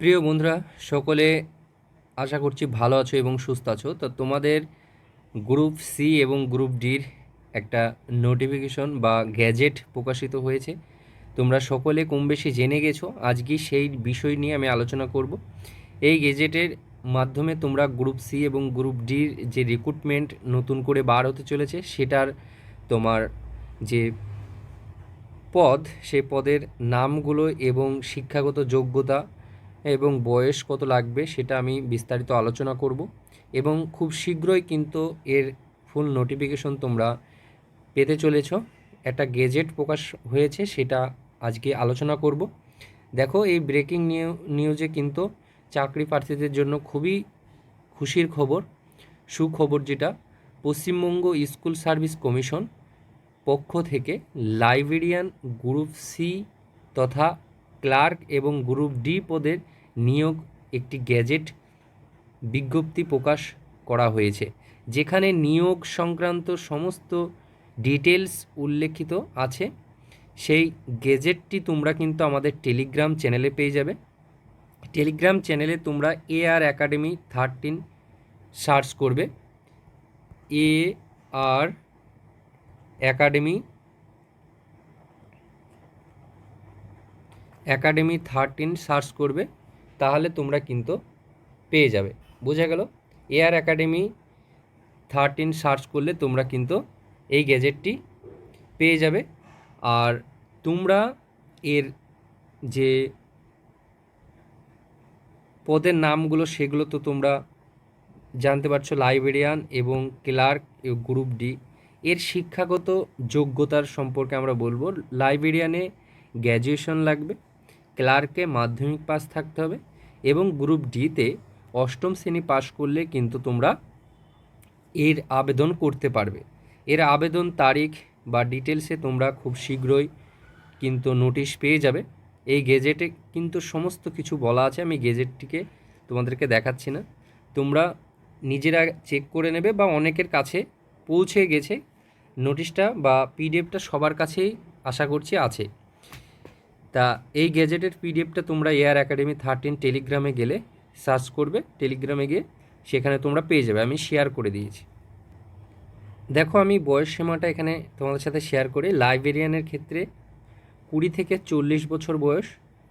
প্রিয় বন্ধুরা, সকলে আশা করছি ভালো আছো এবং সুস্থ আছো। তো তোমাদের গ্রুপ সি এবং গ্রুপ ডির একটা নোটিফিকেশন বা গ্যাজেট প্রকাশিত হয়েছে। তোমরা সকলে কম বেশি জেনে গেছো আজকে সেই বিষয় নিয়ে আমি আলোচনা করব। এই গেজেটের মাধ্যমে তোমরা গ্রুপ সি এবং গ্রুপ ডির যে রিক্রুটমেন্ট নতুন করে বার হতে চলেছে, সেটার তোমার যে পদ সেই পদের নামগুলো এবং শিক্ষাগত যোগ্যতা এবং বয়স কত লাগবে সেটা আমি বিস্তারিত আলোচনা করব এবং খুব শীঘ্রই কিন্তু এর ফুল নোটিফিকেশন তোমরা পেতে চলেছ। একটা গেজেট প্রকাশ হয়েছে সেটা আজকে আলোচনা করব। দেখো এই ব্রেকিং নিউ নিউজে কিন্তু চাকরি প্রার্থীদের জন্য খুবই খুশির খবর, সুখবর যেটা, পশ্চিমবঙ্গ স্কুল সার্ভিস কমিশন পক্ষ থেকে লাইব্রেরিয়ান গ্রুপ সি তথা ক্লার্ক এবং গ্রুপ ডি পদের নিয়োগ একটি গ্যাজেট বিজ্ঞপ্তি প্রকাশ করা হয়েছে, যেখানে নিয়োগ সংক্রান্ত সমস্ত ডিটেলস উল্লেখিত আছে। সেই গেজেটটি তোমরা কিন্তু আমাদের টেলিগ্রাম চ্যানেলে পেয়ে যাবে। টেলিগ্রাম চ্যানেলে তোমরা A R academy thirteen search করবে। A R academy academy thirteen search করবে, তাহলে তোমরা কিন্তু পেয়ে যাবে। বোঝা গেল? এয়ার অ্যাকাডেমি থার্টিন সার্চ করলে তোমরা কিন্তু এই গ্যাজেটটি পেয়ে যাবে। আর তোমরা এর যে পদের নামগুলো, সেগুলো তো তোমরা জানতে পারছ লাইব্রেরিয়ান এবং ক্লার্ক গ্রুপ ডি এর শিক্ষাগত যোগ্যতার সম্পর্কে আমরা বলব। লাইব্রেরিয়ানে গ্র্যাজুয়েশন লাগবে। ক্লার্কে মাধ্যমিক পাস থাকতে হবে এবং গ্রুপ ডিতে অষ্টম শ্রেণি পাশ করলে কিন্তু তোমরা এর আবেদন করতে পারবে। এর আবেদন তারিখ বা ডিটেলসে তোমরা খুব শীঘ্রই কিন্তু নোটিশ পেয়ে যাবে। এই গেজেটে কিন্তু সমস্ত কিছু বলা আছে, আমি গেজেটটিকে তোমাদেরকে দেখাচ্ছি না। তোমরা নিজেরা চেক করে নেবে বা অনেকের কাছে পৌঁছে গেছে। নোটিশটা বা পিডিএফটা সবার কাছেই আশা করছি আছে। তা এই গ্যাজেটের পিডিএফটা তোমরা এয়ার একাডেমি থার্টিন টেলিগ্রামে গেলে সার্চ করবে। টেলিগ্রামে গিয়ে সেখানে তোমরা পেয়ে যাবে। আমি শেয়ার করে দিয়েছি। দেখো, আমি বয়স সীমাটা এখানে তোমাদের সাথে শেয়ার করি। লাইব্রেরিয়ানের ক্ষেত্রে কুড়ি থেকে চল্লিশ বছর বয়স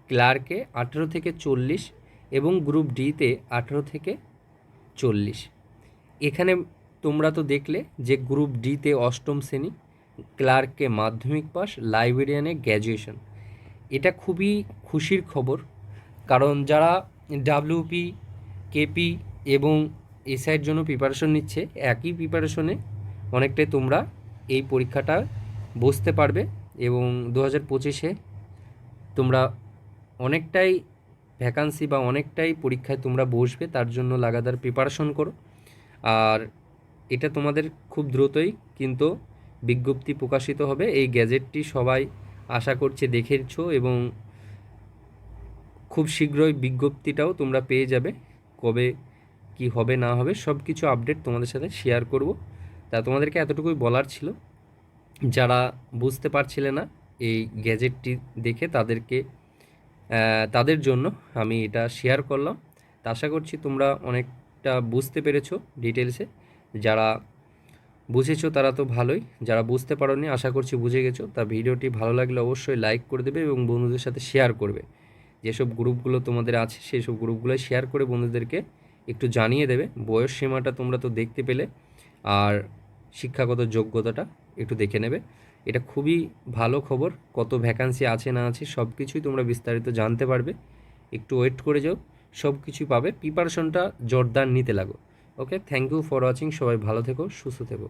ক্লার্কে আঠেরো থেকে চল্লিশ এবং গ্রুপ ডিতে আঠেরো থেকে চল্লিশ। এখানে তোমরা তো দেখলে যে গ্রুপ ডিতে অষ্টম শ্রেণি ক্লার্ককে মাধ্যমিক পাস লাইব্রেরিয়ানে গ্র্যাজুয়েশন এটা খুবই খুশির খবর। কারণ যারা ডাব্লিউপি কেপি এবং এসআইয়ের জন্য প্রিপারেশন নিচ্ছে, একই প্রিপারেশনে অনেকটাই তোমরা এই পরীক্ষাটা বসতে পারবে এবং দু হাজার পঁচিশে তোমরা অনেকটাই ভ্যাকান্সি বা অনেকটাই পরীক্ষায় তোমরা বসবে, তার জন্য লাগাতার প্রিপারেশন করো। আর এটা তোমাদের খুব দ্রুতই কিন্তু বিজ্ঞপ্তি প্রকাশিত হবে। এই গ্যাজেটটি সবাই আশা করছে দেখেছ এবং খুব শীঘ্রই বিজ্ঞপ্তিটাও তোমরা পেয়ে যাবে, কবে কি হবে না হবে সব কিছু আপডেট তোমাদের সাথে শেয়ার করব। তা তোমাদেরকে এতটুকুই বলার ছিল। যারা বুঝতে পারছিলে না এই গ্যাজেটটি দেখে তাদেরকে তাদের জন্য আমি এটা শেয়ার করলাম। তা আশা করছি তোমরা অনেকটা বুঝতে পেরেছ ডিটেলসে যারা বুঝেছ তারা তো ভালোই। যারা বুঝতে পারোনি, আশা করছি বুঝে গেছো। তা ভিডিওটি ভালো লাগলে অবশ্যই লাইক করে দেবে এবং বন্ধুদের সাথে শেয়ার করবে। যেসব গ্রুপগুলো তোমাদের আছে সেই সব গ্রুপগুলো শেয়ার করে বন্ধুদেরকে একটু জানিয়ে দেবে। বয়স সীমাটা তোমরা তো দেখতে পেলে। আর শিক্ষাগত যোগ্যতাটা একটু দেখে নেবে। এটা খুবই ভালো খবর। কত ভ্যাকান্সি আছে, না আছে সব কিছুই তোমরা বিস্তারিত জানতে পারবে। একটু ওয়েট করে যাও। সব কিছুই পাবে প্রিপারেশনটা জোরদার নিতে লাগো। Okay thank you for watching সবাই ভালো থেকো সুস্থ থেকো।